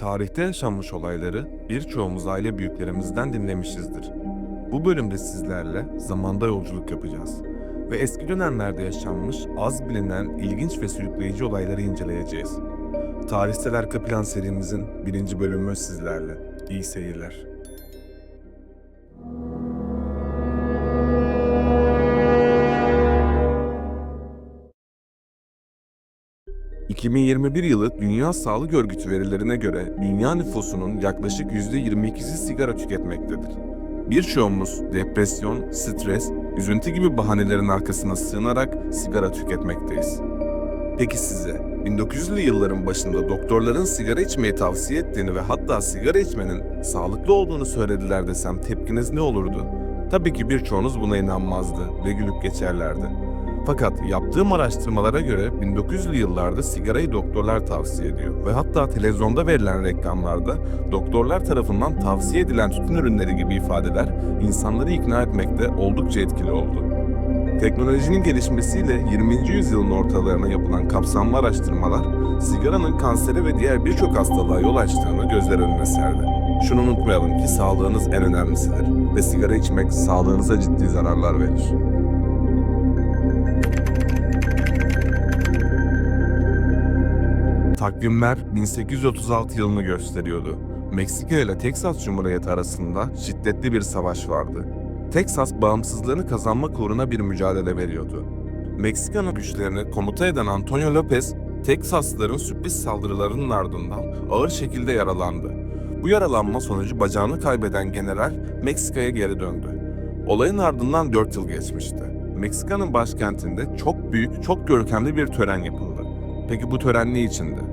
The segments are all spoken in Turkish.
Tarihte yaşanmış olayları birçoğumuz aile büyüklerimizden dinlemişizdir. Bu bölümde sizlerle zamanda yolculuk yapacağız ve eski dönemlerde yaşanmış az bilinen ilginç ve sürükleyici olayları inceleyeceğiz. Tarihsel Arka Plan serimizin birinci bölümü sizlerle. İyi seyirler. ...2021 yılı Dünya Sağlık Örgütü verilerine göre dünya nüfusunun yaklaşık %22'si sigara tüketmektedir. Birçoğumuz depresyon, stres, üzüntü gibi bahanelerin arkasına sığınarak sigara tüketmekteyiz. Peki size 1900'lü yılların başında doktorların sigara içmeyi tavsiye ettiğini ve hatta sigara içmenin sağlıklı olduğunu söylediler desem tepkiniz ne olurdu? Tabii ki birçoğunuz buna inanmazdı ve gülüp geçerlerdi. Fakat yaptığım araştırmalara göre 1900'lü yıllarda sigarayı doktorlar tavsiye ediyor ve hatta televizyonda verilen reklamlarda doktorlar tarafından tavsiye edilen tütün ürünleri gibi ifadeler insanları ikna etmekte oldukça etkili oldu. Teknolojinin gelişmesiyle 20. yüzyılın ortalarına yapılan kapsamlı araştırmalar, sigaranın kansere ve diğer birçok hastalığa yol açtığını gözler önüne serdi. Şunu unutmayalım ki sağlığınız en önemlisidir ve sigara içmek sağlığınıza ciddi zararlar verir. Takvimler 1836 yılını gösteriyordu. Meksika ile Teksas Cumhuriyeti arasında şiddetli bir savaş vardı. Teksas bağımsızlığını kazanmak uğruna bir mücadele veriyordu. Meksika'nın güçlerini komuta eden Antonio Lopez, Teksaslıların sürpriz saldırılarının ardından ağır şekilde yaralandı. Bu yaralanma sonucu bacağını kaybeden general Meksika'ya geri döndü. Olayın ardından 4 yıl geçmişti. Meksika'nın başkentinde çok büyük, çok görkemli bir tören yapıldı. Peki bu tören ne içindi?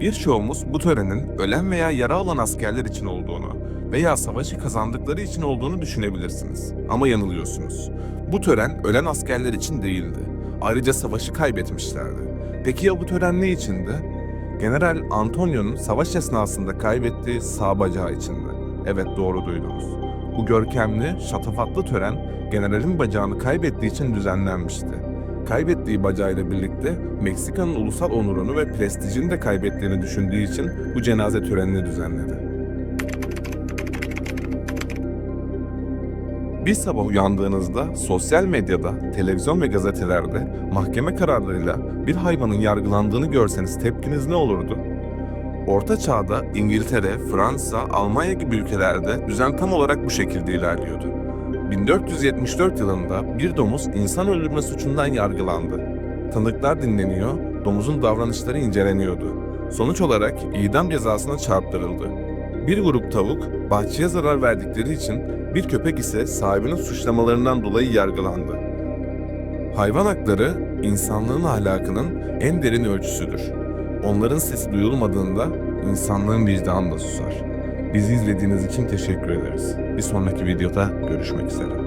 Birçoğumuz bu törenin ölen veya yara alan askerler için olduğunu veya savaşı kazandıkları için olduğunu düşünebilirsiniz. Ama yanılıyorsunuz. Bu tören ölen askerler için değildi. Ayrıca savaşı kaybetmişlerdi. Peki ya bu tören ne içindi? General Antonio'nun savaş esnasında kaybettiği sağ bacağı içindi. Evet doğru duydunuz. Bu görkemli, şatafatlı tören generalin bacağını kaybettiği için düzenlenmişti. Kaybettiği bacağıyla birlikte Meksika'nın ulusal onurunu ve prestijini de kaybettiğini düşündüğü için bu cenaze törenini düzenledi. Bir sabah uyandığınızda sosyal medyada, televizyon ve gazetelerde mahkeme kararlarıyla bir hayvanın yargılandığını görseniz tepkiniz ne olurdu? Orta Çağ'da İngiltere, Fransa, Almanya gibi ülkelerde düzen tam olarak bu şekilde ilerliyordu. 1474 yılında bir domuz insan öldürme suçundan yargılandı. Tanıklar dinleniyor, domuzun davranışları inceleniyordu. Sonuç olarak idam cezasına çarptırıldı. Bir grup tavuk bahçeye zarar verdikleri için bir köpek ise sahibinin suçlamalarından dolayı yargılandı. Hayvan hakları insanlığın ahlakının en derin ölçüsüdür. Onların sesi duyulmadığında insanlığın vicdanı da susar. Bizi izlediğiniz için teşekkür ederiz. Bir sonraki videoda görüşmek üzere.